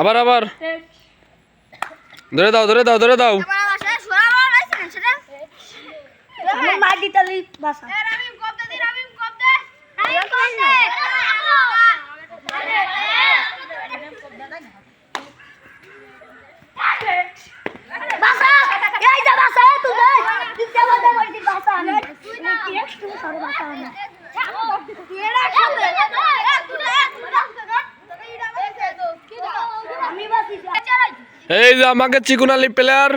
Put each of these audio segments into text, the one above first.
আবার আবার। ধরে দাও ধরে দাও ধরে দাও। মার দিতে বাসা বাসা এই যে বাসা তুই দে দিতে বলতে বলতি বাসা আমি কি একটু সরে বাসা আমি আমি বাসি এই যে আমাকে চিকুনালি প্লেয়ার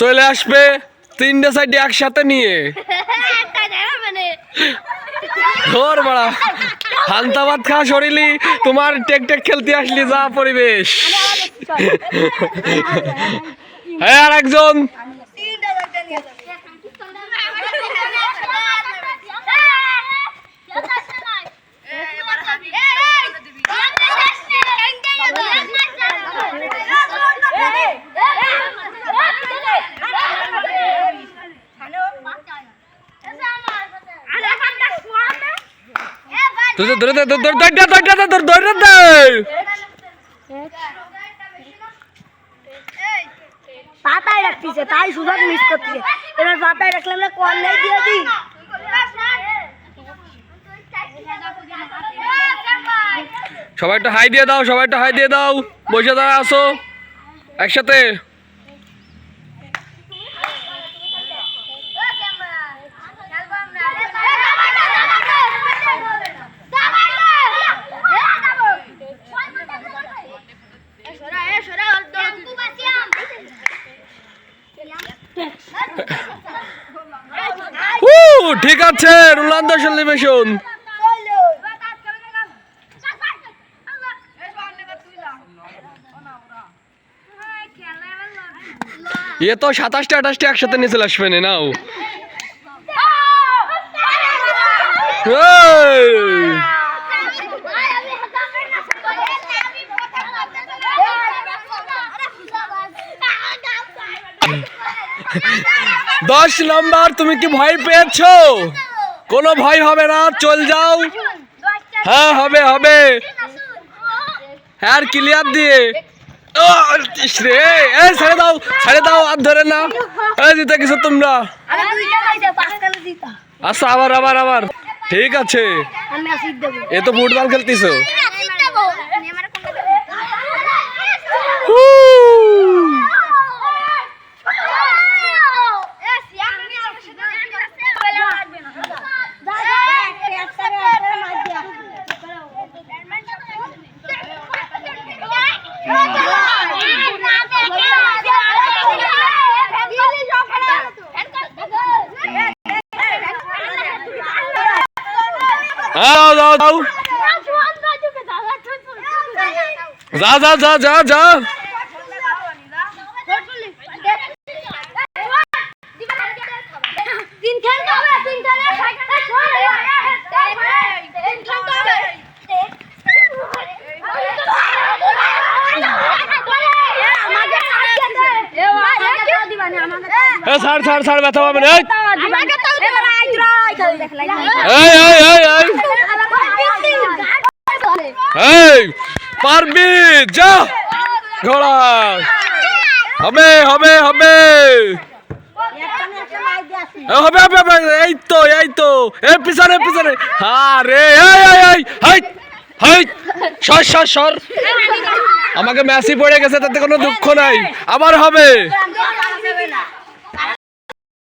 চলে আসবে তিনটে সাইডে একসাথে নিয়ে। ধর বাড়া। হান্তাবাদ খা শরীলি তোমার টেক টেক খেলতে আসলি যা পরিবেশ। হ্যাঁ আর একজন তুই ধরে দে ধরে ধরে দে ধরে দে ধরে ধরে পাতায় রাখতেছে তাই সুযোগ মিস করতেছে এবার পাতায় রাখলে আমরা কল নেই দিয়ে দিই সবাই একটু হাই দিয়ে দাও সবাই একটু হাই দিয়ে দাও বসে দাঁড়া আসো একসাথে ঠিক আছে রোনাল্ডো সেলিব্রেশন এ তো সাতাশটা আঠাশটা একসাথে নিয়ে চলে আসবে না নাও। দশ নম্বর, তুমি কি ভয় পেয়েছ? কোনো ভয় হবে না, চল যাও। হ্যাঁ হবে হবে। হ্যাঁ ক্লিয়ার দিয়ে। দাও দাও ধরে না। তোমরা। আচ্ছা আবার আবার আবার। ঠিক আছে। এ তো ফুটবল খেলতেছো। হ্যাঁ যাও যাও। যা যা যা যা যা। ছাড় ছাড় ছাড় ব্যথা পাবে পারবি, যা। ঘোড়া হবে হবে হবে। হবে হবে হবে, এই তো এই তো। এ, পিছনে পিছনে। আরে, এই এই এই হাই হাই সর সর সর। আমাকে মেসি পড়ে গেছে, তাতে কোনো দুঃখ নাই। আবার হবে।